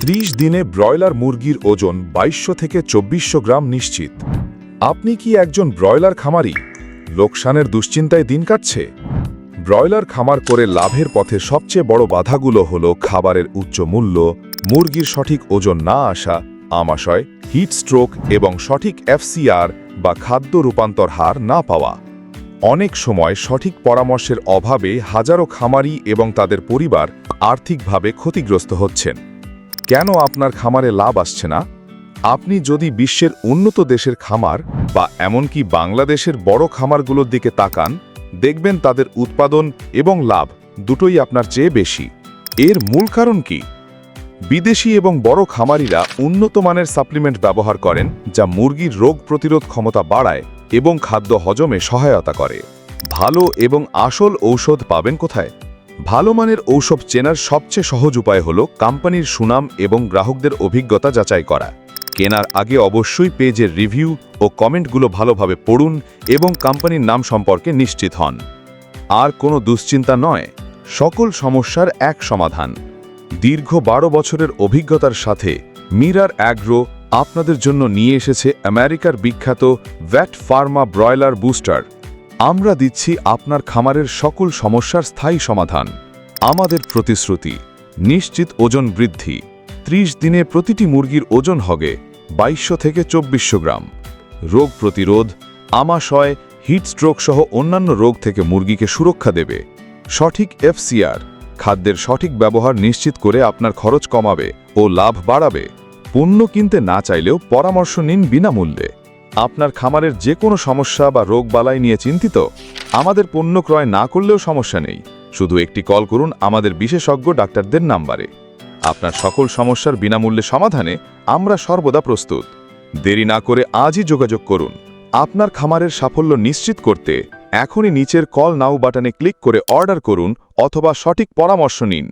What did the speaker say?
ত্রিশ দিনে ব্রয়লার মুরগির ওজন বাইশশো থেকে চব্বিশশো গ্রাম নিশ্চিত। আপনি কি একজন ব্রয়লার খামারি? লোকসানের দুশ্চিন্তায় দিন কাটছে? ব্রয়লার খামার করে লাভের পথে সবচেয়ে বড় বাধাগুলো হল খাবারের উচ্চ মূল্য, মুরগির সঠিক ওজন না আসা, আমাশয়, হিট স্ট্রোক এবং সঠিক এফসিআর বা খাদ্য রূপান্তর হার না পাওয়া। অনেক সময় সঠিক পরামর্শের অভাবে হাজারো খামারি এবং তাদের পরিবার আর্থিকভাবে ক্ষতিগ্রস্ত হচ্ছেন। কেন আপনার খামারে লাভ আসছে না? আপনি যদি বিশ্বের উন্নত দেশের খামার বা এমনকি বাংলাদেশের বড় খামারগুলোর দিকে তাকান, দেখবেন তাদের উৎপাদন এবং লাভ দুটোই আপনার চেয়ে বেশি। এর মূল কারণ কি? বিদেশি এবং বড় খামারিরা উন্নত মানের সাপ্লিমেন্ট ব্যবহার করেন যা মুরগির রোগ প্রতিরোধ ক্ষমতা বাড়ায় এবং খাদ্য হজমে সহায়তা করে। ভালো এবং আসল ঔষধ পাবেন কোথায়? ভালো মানের ঔষধ চেনার সবচেয়ে সহজ উপায় হল কোম্পানির সুনাম এবং গ্রাহকদের অভিজ্ঞতা যাচাই করা। কেনার আগে অবশ্যই পেজের রিভিউ ও কমেন্টগুলো ভালোভাবে পড়ুন এবং কোম্পানির নাম সম্পর্কে নিশ্চিত হন। আর কোনো দুশ্চিন্তা নয়, সকল সমস্যার এক সমাধান। দীর্ঘ বারো বছরের অভিজ্ঞতার সাথে মিরার অ্যাগ্রো আপনাদের জন্য নিয়ে এসেছে আমেরিকার বিখ্যাত ভ্যাট ফার্মা ব্রয়লার বুস্টার। আমরা দিচ্ছি আপনার খামারের সকল সমস্যার স্থায়ী সমাধান। আমাদের প্রতিশ্রুতি, নিশ্চিত ওজন বৃদ্ধি, ত্রিশ দিনে প্রতিটি মুরগির ওজন হবে বাইশশো থেকে চব্বিশশো গ্রাম। রোগ প্রতিরোধ, আমাশয়, হিট স্ট্রোক সহ অন্যান্য রোগ থেকে মুরগিকে সুরক্ষা দেবে। সঠিক এফসিআর, খাদ্যের সঠিক ব্যবহার নিশ্চিত করে আপনার খরচ কমাবে ও লাভ বাড়াবে। পণ্য কিনতে না চাইলেও পরামর্শ নিন বিনামূল্যে। আপনার খামারের যে কোনো সমস্যা বা রোগবালাই নিয়ে চিন্তিত? আমাদের পণ্য ক্রয় না করলেও সমস্যা নেই। শুধু একটি কল করুন আমাদের বিশেষজ্ঞ ডাক্তারদের নাম্বারে। আপনার সকল সমস্যার বিনামূল্যে সমাধানে আমরা সর্বদা প্রস্তুত। দেরি না করে আজই যোগাযোগ করুন। আপনার খামারের সাফল্য নিশ্চিত করতে এখনই নিচের কল নাও বাটনে ক্লিক করে অর্ডার করুন অথবা সঠিক পরামর্শ নিন।